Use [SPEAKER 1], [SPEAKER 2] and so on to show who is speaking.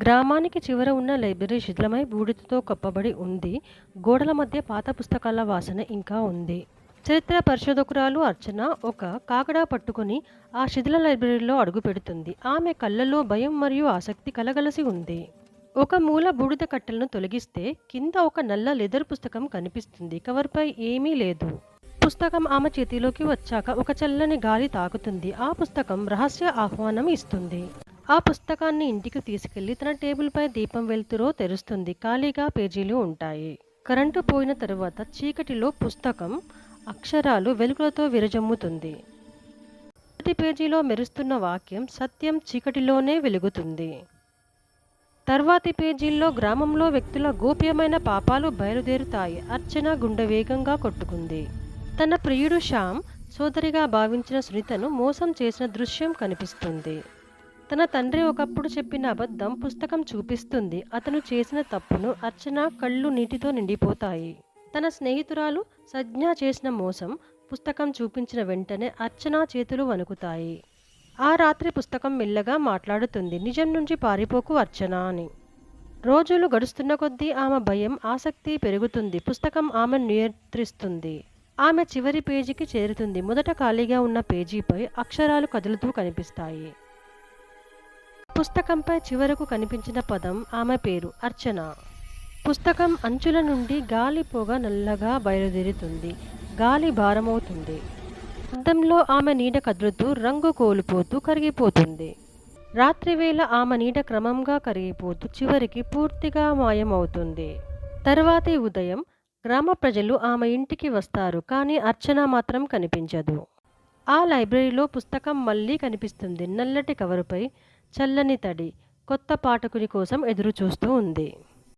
[SPEAKER 1] గ్రామానికి చివర ఉన్న లైబ్రరీ శిథిలమై బూడిదతో కప్పబడి ఉంది. గోడల మధ్య పాత పుస్తకాల వాసన ఇంకా ఉంది. చరిత్ర పరిశోధకురాలు అర్చన ఒక కాకడా పట్టుకుని ఆ శిథిల లైబ్రరీలో అడుగుపెడుతుంది. ఆమె కళ్ళలో భయం మరియు ఆసక్తి కలగలసి ఉంది. ఒక మూల బూడిద కట్టెలను తొలగిస్తే కింద ఒక నల్ల లెదర్ పుస్తకం కనిపిస్తుంది. కవర్పై ఏమీ లేదు. పుస్తకం ఆమె చేతిలోకి వచ్చాక ఒక చల్లని గాలి తాకుతుంది. ఆ పుస్తకం రహస్య ఆహ్వానం ఇస్తుంది. ఆ పుస్తకాన్ని ఇంటికి తీసుకెళ్ళి తన టేబుల్పై దీపం వెలుతురో తెరుస్తుంది. ఖాళీగా పేజీలు ఉంటాయి. కరెంటు పోయిన తరువాత చీకటిలో పుస్తకం అక్షరాలు వెలుగులతో విరజమ్ముతుంది మొదటి పేజీలో మెరుస్తున్న వాక్యం సత్యం చీకటిలోనే వెలుగుతుంది. తర్వాతి పేజీల్లో గ్రామంలో వ్యక్తుల గోప్యమైన పాపాలు బయలుదేరుతాయి. అర్చన గుండె వేగంగా కొట్టుకుంది. తన ప్రియుడు శ్యామ్ సోదరిగా భావించిన సునీతను మోసం చేసిన దృశ్యం కనిపిస్తుంది. తన తండ్రి ఒకప్పుడు చెప్పిన అబద్ధం పుస్తకం చూపిస్తుంది. అతను చేసిన తప్పును అర్చన కళ్ళు నీటితో నిండిపోతాయి. తన స్నేహితురాలు సజ్ఞ చేసిన మోసం పుస్తకం చూపించిన వెంటనే అర్చన చేతులు వణుకుతాయి. ఆ రాత్రి పుస్తకం మెల్లగా మాట్లాడుతుంది. నిజం నుంచి పారిపోకు అర్చనా అని. రోజులు గడుస్తున్న కొద్దీ ఆమె భయం, ఆసక్తి పెరుగుతుంది. పుస్తకం ఆమె నియంత్రిస్తుంది. ఆమె చివరి పేజీకి చేరుతుంది. మొదట ఖాళీగా ఉన్న పేజీపై అక్షరాలు కదులుతూ కనిపిస్తాయి. పుస్తకంపై చివరకు కనిపించిన పదం ఆమె పేరు అర్చన. పుస్తకం అంచుల నుండి గాలి పొగ నల్లగా బయలుదేరుతుంది. గాలి భారమవుతుంది. అద్దంలో ఆమె నీడ కదులుతూ రంగు కోల్పోతూ కరిగిపోతుంది. రాత్రివేళ ఆమె నీడ క్రమంగా కరిగిపోతూ చివరికి పూర్తిగా మాయమవుతుంది. తర్వాతే ఉదయం గ్రామ ప్రజలు ఆమె ఇంటికి వస్తారు. కానీ అర్చన మాత్రం కనిపించదు. ఆ లైబ్రరీలో పుస్తకం మళ్ళీ కనిపిస్తుంది. నల్లటి కవరుపై చల్లని తడి కొత్త పాఠకుని కోసం ఎదురుచూస్తూ ఉంది.